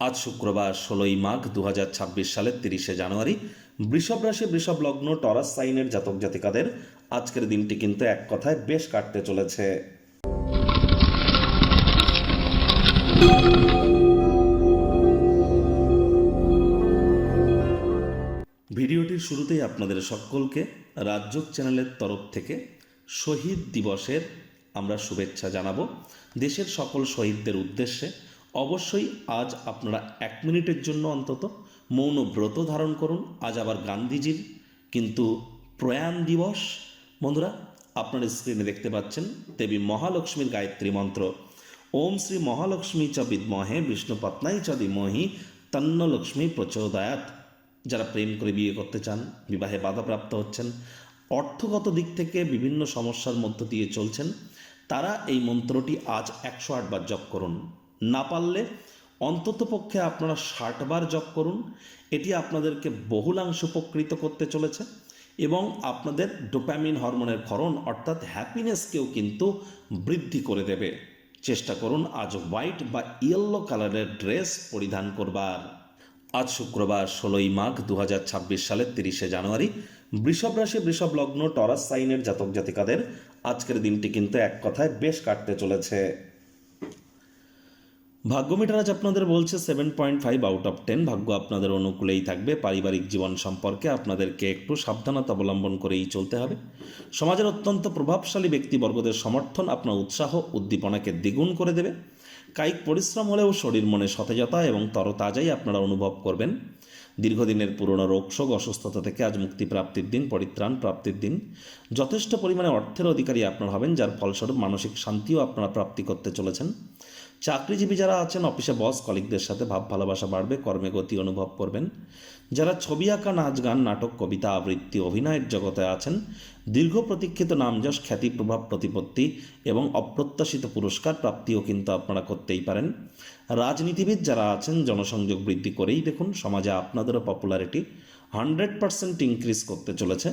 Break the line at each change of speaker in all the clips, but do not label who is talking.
আজ শুক্রবার ষোলোই মাঘ দুহাজার ছাব্বিশ সালের তিরিশে জানুয়ারি। বৃষভ রাশি, বৃষভ লগ্ন, টরাস সাইনের জাতক জাতিকাদের আজকের দিনটি কিন্তু এক কথায় বেশ কাটতে চলেছে। ভিডিওটির শুরুতেই আপনাদের সকলকে রাজ্যক চ্যানেলের তরফ থেকে শহীদ দিবসের আমরা শুভেচ্ছা জানাব। দেশের সকল শহীদদের উদ্দেশ্যে অবশ্যই আজ আপনারা এক মিনিটের জন্য অন্তত মৌন ব্রত ধারণ করুন। আজ আবার গান্ধীজির কিন্তু প্রয়াণ দিবস। বন্ধুরা আপনারা স্ক্রিনে দেখতে পাচ্ছেন দেবী মহালক্ষ্মীর গায়ত্রী মন্ত্র। ওম শ্রী মহালক্ষ্মী চ বিদ্মহে বিষ্ণুপত্নাই চ ধীমহি তন্ন লক্ষ্মী প্রচোদয়াত যারা প্রেম করে বিয়ে করতে চান, বিবাহে বাধাপ্রাপ্ত হচ্ছেন, অর্থগত দিক থেকে বিভিন্ন সমস্যার মধ্য দিয়ে চলছেন, তারা এই মন্ত্রটি আজ একশো আটবার জপ করুন। না পারলে অন্ততপক্ষে আপনারা ষাটবার জপ করুন। এটি আপনাদেরকে বহুলাংশ উপকৃত করতে চলেছে এবং আপনাদের ডোপ্যামিন হরমোনের ক্ষরণ অর্থাৎ হ্যাপিনেসকেও কিন্তু বৃদ্ধি করে দেবে। চেষ্টা করুন আজ হোয়াইট বা ইয়েলো কালারের ড্রেস পরিধান করবার। আজ শুক্রবার ষোলোই মাঘ দু হাজার ছাব্বিশ সালের তিরিশে জানুয়ারি, বৃষভ রাশি, বৃষভ লগ্ন, টরাস সাইনের জাতক জাতিকাদের আজকের দিনটি কিন্তু এক কথায় বেশ কাটতে চলেছে। ভাগ্য মিটার আজ আপনাদের বলছে seven point five out of ten ভাগ্য আপনাদের অনুকূলেই থাকবে। পারিবারিক জীবন সম্পর্কে আপনাদেরকে একটু সাবধানতা অবলম্বন করেই চলতে হবে। সমাজের অত্যন্ত প্রভাবশালী ব্যক্তিবর্গদের সমর্থন আপনার উৎসাহ, উদ্দীপনাকে দ্বিগুণ করে দেবে। কায়িক পরিশ্রম হলেও শরীর মনে সতেজতা এবং তরতাজাই আপনারা অনুভব করবেন। দীর্ঘদিনের পুরনো রোগশোক, অসুস্থতা থেকে আজ মুক্তিপ্রাপ্তির দিন, পরিত্রাণ প্রাপ্তির দিন। যথেষ্ট পরিমাণে অর্থের অধিকারী আপনার হবেন, যার ফলস্বরূপ মানসিক শান্তিও আপনারা প্রাপ্তি করতে চলেছেন। চাকরিজীবী যারা আছেন অফিসে বস কলিগদের সাথে ভাব ভালোবাসা বাড়বে, কর্মে গতি অনুভব করবেন। যারা ছবি আঁকা, নাচ, গান, নাটক, কবিতা, আবৃত্তি, অভিনয়ের জগতে আছেন, দীর্ঘ প্রতীক্ষিত নামযশ খ্যাতি, প্রভাব, প্রতিপত্তি এবং অপ্রত্যাশিত পুরস্কার প্রাপ্তিও কিন্তু আপনারা করতেই পারেন। রাজনীতিবিদ যারা আছেন, জনসংযোগ বৃদ্ধি করেই দেখুন, সমাজে আপনাদেরও পপুলারিটি হান্ড্রেড পার্সেন্ট ইনক্রিজ করতে চলেছে।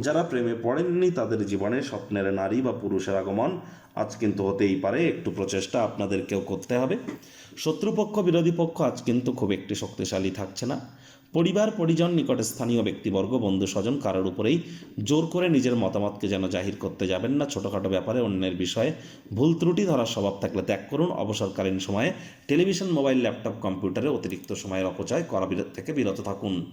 যারা প্রেমে পড়েননি তাদের জীবনে স্বপ্নের নারী বা পুরুষের আগমন আজ কিন্তু হতেই পারে, একটু প্রচেষ্টা আপনাদেরকেও করতে হবে। শত্রুপক্ষ, বিরোধী পক্ষ আজ কিন্তু খুব একটি শক্তিশালী থাকছে না। পরিবার, পরিজন, নিকটে স্থানীয় ব্যক্তিবর্গ বন্ধু স্বজন কারোর উপরেই জোর করে নিজের মতামতকে যেন জাহির করতে যাবেন না। ছোটোখাটো ব্যাপারে অন্যের বিষয়ে ভুল ত্রুটি ধরার স্বভাব থাকলে ত্যাগ করুন। অবসরকালীন সময়ে টেলিভিশন, মোবাইল, ল্যাপটপ, কম্পিউটারে অতিরিক্ত সময়ের অপচয় করা থেকে বিরত থাকুন।